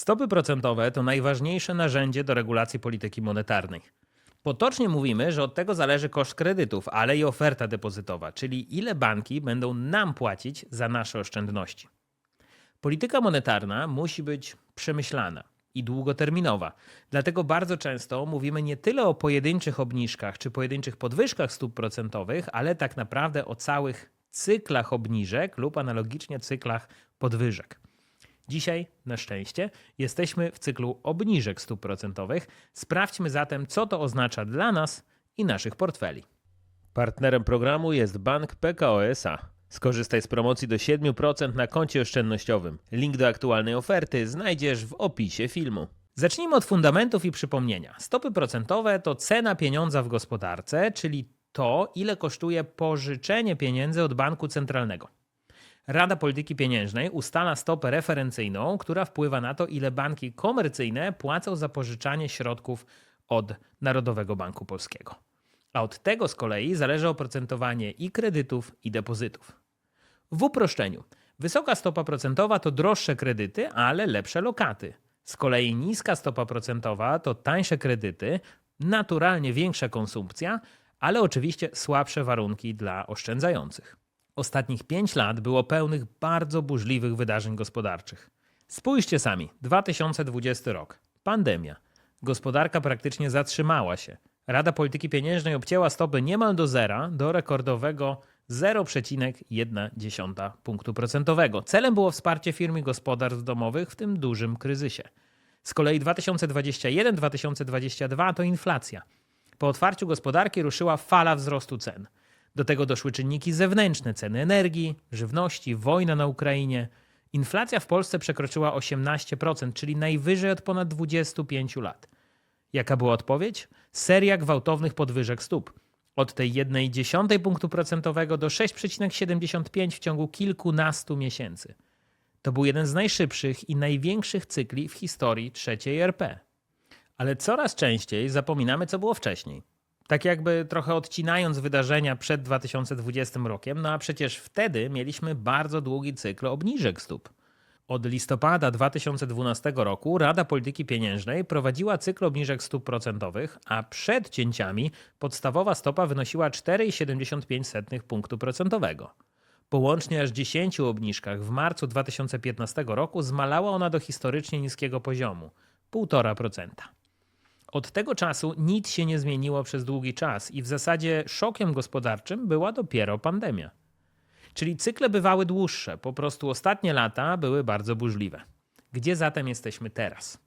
Stopy procentowe to najważniejsze narzędzie do regulacji polityki monetarnej. Potocznie mówimy, że od tego zależy koszt kredytów, ale i oferta depozytowa, czyli ile banki będą nam płacić za nasze oszczędności. Polityka monetarna musi być przemyślana i długoterminowa. Dlatego bardzo często mówimy nie tyle o pojedynczych obniżkach czy pojedynczych podwyżkach stóp procentowych, ale tak naprawdę o całych cyklach obniżek lub analogicznie cyklach podwyżek. Dzisiaj, na szczęście, jesteśmy w cyklu obniżek stóp procentowych. Sprawdźmy zatem, co to oznacza dla nas i naszych portfeli. Partnerem programu jest Bank PKO SA. Skorzystaj z promocji do 7% na koncie oszczędnościowym. Link do aktualnej oferty znajdziesz w opisie filmu. Zacznijmy od fundamentów i przypomnienia. Stopy procentowe to cena pieniądza w gospodarce, czyli to, ile kosztuje pożyczenie pieniędzy od banku centralnego. Rada Polityki Pieniężnej ustala stopę referencyjną, która wpływa na to, ile banki komercyjne płacą za pożyczanie środków od Narodowego Banku Polskiego. A od tego z kolei zależy oprocentowanie i kredytów, i depozytów. W uproszczeniu, wysoka stopa procentowa to droższe kredyty, ale lepsze lokaty. Z kolei niska stopa procentowa to tańsze kredyty, naturalnie większa konsumpcja, ale oczywiście słabsze warunki dla oszczędzających. Ostatnich 5 lat było pełnych bardzo burzliwych wydarzeń gospodarczych. Spójrzcie sami, 2020 rok, pandemia. Gospodarka praktycznie zatrzymała się. Rada Polityki Pieniężnej obcięła stopy niemal do zera, do rekordowego 0,1 punktu procentowego. Celem było wsparcie firm i gospodarstw domowych w tym dużym kryzysie. Z kolei 2021-2022 to inflacja. Po otwarciu gospodarki ruszyła fala wzrostu cen. Do tego doszły czynniki zewnętrzne, ceny energii, żywności, wojna na Ukrainie. Inflacja w Polsce przekroczyła 18%, czyli najwyżej od ponad 25 lat. Jaka była odpowiedź? Seria gwałtownych podwyżek stóp. Od tej 1,1 punktu procentowego do 6,75 w ciągu kilkunastu miesięcy. To był jeden z najszybszych i największych cykli w historii trzeciej RP. Ale coraz częściej zapominamy, co było wcześniej. Tak jakby trochę odcinając wydarzenia przed 2020 rokiem, no a przecież wtedy mieliśmy bardzo długi cykl obniżek stóp. Od listopada 2012 roku Rada Polityki Pieniężnej prowadziła cykl obniżek stóp procentowych, a przed cięciami podstawowa stopa wynosiła 4,75 punktu procentowego. Po łącznie aż 10 obniżkach w marcu 2015 roku zmalała ona do historycznie niskiego poziomu 1,5%. Od tego czasu nic się nie zmieniło przez długi czas i w zasadzie szokiem gospodarczym była dopiero pandemia. Czyli cykle bywały dłuższe, po prostu ostatnie lata były bardzo burzliwe. Gdzie zatem jesteśmy teraz?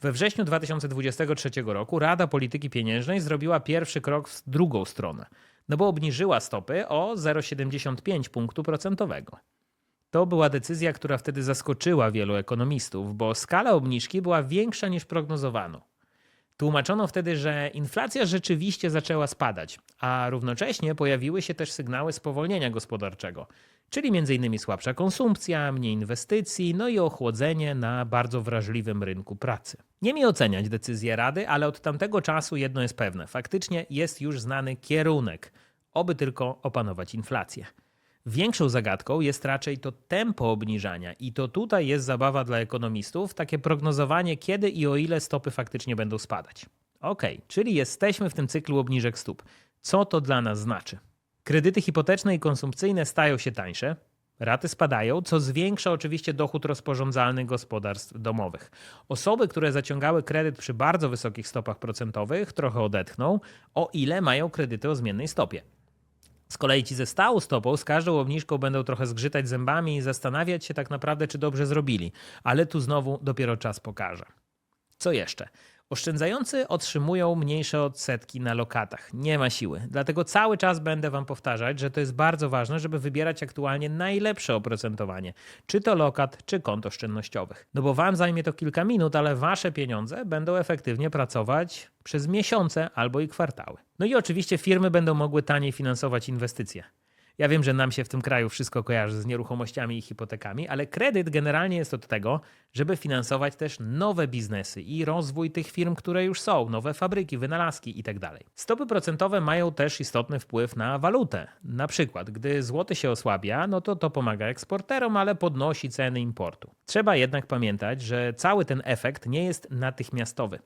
We wrześniu 2023 roku Rada Polityki Pieniężnej zrobiła pierwszy krok w drugą stronę, no bo obniżyła stopy o 0,75 punktu procentowego. To była decyzja, która wtedy zaskoczyła wielu ekonomistów, bo skala obniżki była większa niż prognozowano. Tłumaczono wtedy, że inflacja rzeczywiście zaczęła spadać, a równocześnie pojawiły się też sygnały spowolnienia gospodarczego, czyli m.in. słabsza konsumpcja, mniej inwestycji, no i ochłodzenie na bardzo wrażliwym rynku pracy. Nie mi oceniać decyzję Rady, ale od tamtego czasu jedno jest pewne: faktycznie jest już znany kierunek, oby tylko opanować inflację. Większą zagadką jest raczej to tempo obniżania, i to tutaj jest zabawa dla ekonomistów, takie prognozowanie, kiedy i o ile stopy faktycznie będą spadać. Ok, czyli jesteśmy w tym cyklu obniżek stóp. Co to dla nas znaczy? Kredyty hipoteczne i konsumpcyjne stają się tańsze, raty spadają, co zwiększa oczywiście dochód rozporządzalny gospodarstw domowych. Osoby, które zaciągały kredyt przy bardzo wysokich stopach procentowych, trochę odetchną, o ile mają kredyty o zmiennej stopie. Z kolei ci ze stałą stopą z każdą obniżką będą trochę zgrzytać zębami i zastanawiać się tak naprawdę, czy dobrze zrobili. Ale tu znowu dopiero czas pokaże. Co jeszcze? Oszczędzający otrzymują mniejsze odsetki na lokatach. Nie ma siły. Dlatego cały czas będę Wam powtarzać, że to jest bardzo ważne, żeby wybierać aktualnie najlepsze oprocentowanie. Czy to lokat, czy kont oszczędnościowych. No bo Wam zajmie to kilka minut, ale Wasze pieniądze będą efektywnie pracować przez miesiące albo i kwartały. No i oczywiście firmy będą mogły taniej finansować inwestycje. Ja wiem, że nam się w tym kraju wszystko kojarzy z nieruchomościami i hipotekami, ale kredyt generalnie jest od tego, żeby finansować też nowe biznesy i rozwój tych firm, które już są, nowe fabryki, wynalazki itd. Stopy procentowe mają też istotny wpływ na walutę. Na przykład, gdy złoty się osłabia, no to to pomaga eksporterom, ale podnosi ceny importu. Trzeba jednak pamiętać, że cały ten efekt nie jest natychmiastowy.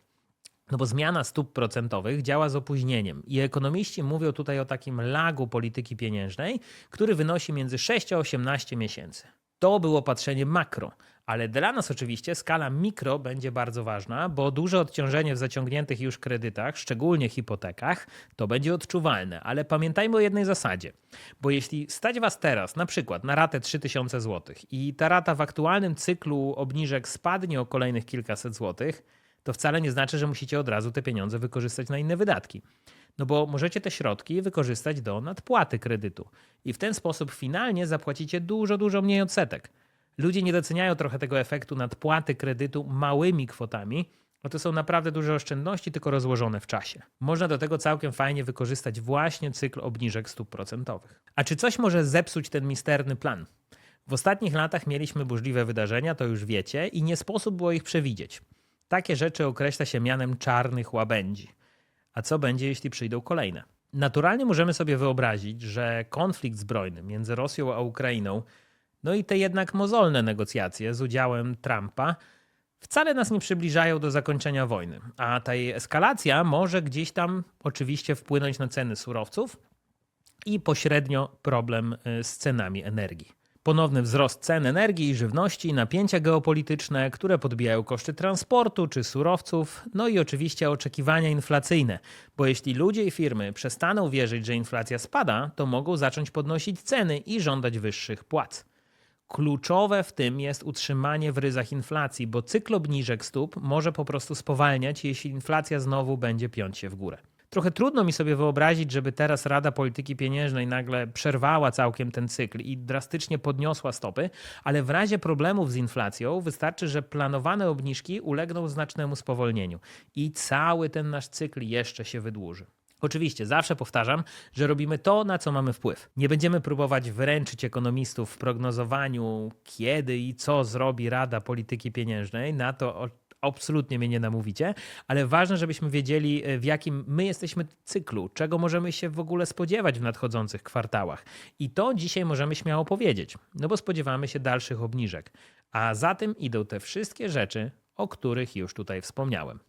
No bo zmiana stóp procentowych działa z opóźnieniem i ekonomiści mówią tutaj o takim lagu polityki pieniężnej, który wynosi między 6 a 18 miesięcy. To było patrzenie makro, ale dla nas oczywiście skala mikro będzie bardzo ważna, bo duże odciążenie w zaciągniętych już kredytach, szczególnie hipotekach, to będzie odczuwalne. Ale pamiętajmy o jednej zasadzie, bo jeśli stać Was teraz na przykład na ratę 3000 zł i ta rata w aktualnym cyklu obniżek spadnie o kolejnych kilkaset złotych, to wcale nie znaczy, że musicie od razu te pieniądze wykorzystać na inne wydatki. No bo możecie te środki wykorzystać do nadpłaty kredytu i w ten sposób finalnie zapłacicie dużo, dużo mniej odsetek. Ludzie nie doceniają trochę tego efektu nadpłaty kredytu małymi kwotami, bo to są naprawdę duże oszczędności, tylko rozłożone w czasie. Można do tego całkiem fajnie wykorzystać właśnie cykl obniżek stóp procentowych. A czy coś może zepsuć ten misterny plan? W ostatnich latach mieliśmy burzliwe wydarzenia, to już wiecie, i nie sposób było ich przewidzieć. Takie rzeczy określa się mianem czarnych łabędzi. A co będzie, jeśli przyjdą kolejne? Naturalnie możemy sobie wyobrazić, że konflikt zbrojny między Rosją a Ukrainą, no i te jednak mozolne negocjacje z udziałem Trumpa, wcale nas nie przybliżają do zakończenia wojny. A ta jej eskalacja może gdzieś tam oczywiście wpłynąć na ceny surowców i pośrednio problem y, z cenami energii. Ponowny wzrost cen energii i żywności, napięcia geopolityczne, które podbijają koszty transportu czy surowców, no i oczywiście oczekiwania inflacyjne, bo jeśli ludzie i firmy przestaną wierzyć, że inflacja spada, to mogą zacząć podnosić ceny i żądać wyższych płac. Kluczowe w tym jest utrzymanie w ryzach inflacji, bo cykl obniżek stóp może po prostu spowalniać, jeśli inflacja znowu będzie piąć się w górę. Trochę trudno mi sobie wyobrazić, żeby teraz Rada Polityki Pieniężnej nagle przerwała całkiem ten cykl i drastycznie podniosła stopy, ale w razie problemów z inflacją wystarczy, że planowane obniżki ulegną znacznemu spowolnieniu i cały ten nasz cykl jeszcze się wydłuży. Oczywiście, zawsze powtarzam, że robimy to, na co mamy wpływ. Nie będziemy próbować wręczyć ekonomistów w prognozowaniu, kiedy i co zrobi Rada Polityki Pieniężnej. Na to absolutnie mnie nie namówicie, ale ważne, żebyśmy wiedzieli, e, w jakim my jesteśmy cyklu, czego możemy się w ogóle spodziewać w nadchodzących kwartałach. I to dzisiaj możemy śmiało powiedzieć, no bo spodziewamy się dalszych obniżek. A za tym idą te wszystkie rzeczy, o których już tutaj wspomniałem.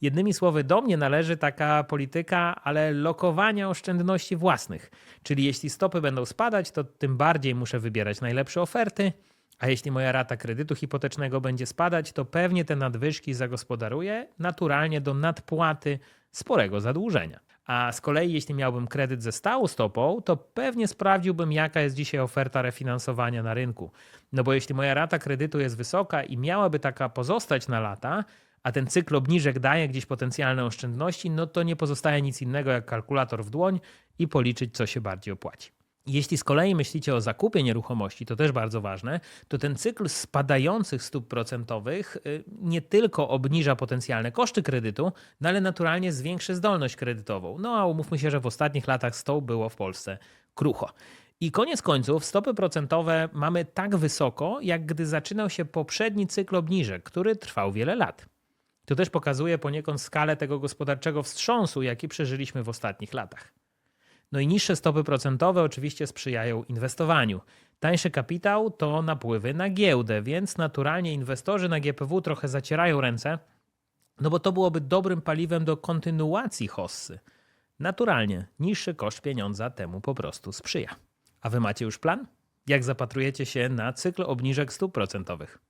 Jednymi słowy, do mnie należy taka polityka, ale lokowania oszczędności własnych. Czyli jeśli stopy będą spadać, to tym bardziej muszę wybierać najlepsze oferty, a jeśli moja rata kredytu hipotecznego będzie spadać, to pewnie te nadwyżki zagospodaruję naturalnie do nadpłaty sporego zadłużenia. A z kolei, jeśli miałbym kredyt ze stałą stopą, to pewnie sprawdziłbym, jaka jest dzisiaj oferta refinansowania na rynku. No bo jeśli moja rata kredytu jest wysoka i miałaby taka pozostać na lata, a ten cykl obniżek daje gdzieś potencjalne oszczędności, no to nie pozostaje nic innego jak kalkulator w dłoń i policzyć, co się bardziej opłaci. Jeśli z kolei myślicie o zakupie nieruchomości, to też bardzo ważne, to ten cykl spadających stóp procentowych y, nie tylko obniża potencjalne koszty kredytu, no ale naturalnie zwiększy zdolność kredytową. No a umówmy się, że w ostatnich latach z było w Polsce krucho. I koniec końców stopy procentowe mamy tak wysoko, jak gdy zaczynał się poprzedni cykl obniżek, który trwał wiele lat. To też pokazuje poniekąd skalę tego gospodarczego wstrząsu, jaki przeżyliśmy w ostatnich latach. No i niższe stopy procentowe oczywiście sprzyjają inwestowaniu. Tańszy kapitał to napływy na giełdę, więc naturalnie inwestorzy na GPW trochę zacierają ręce, no bo to byłoby dobrym paliwem do kontynuacji hossy. Naturalnie niższy koszt pieniądza temu po prostu sprzyja. A wy macie już plan? Jak zapatrujecie się na cykl obniżek stóp procentowych?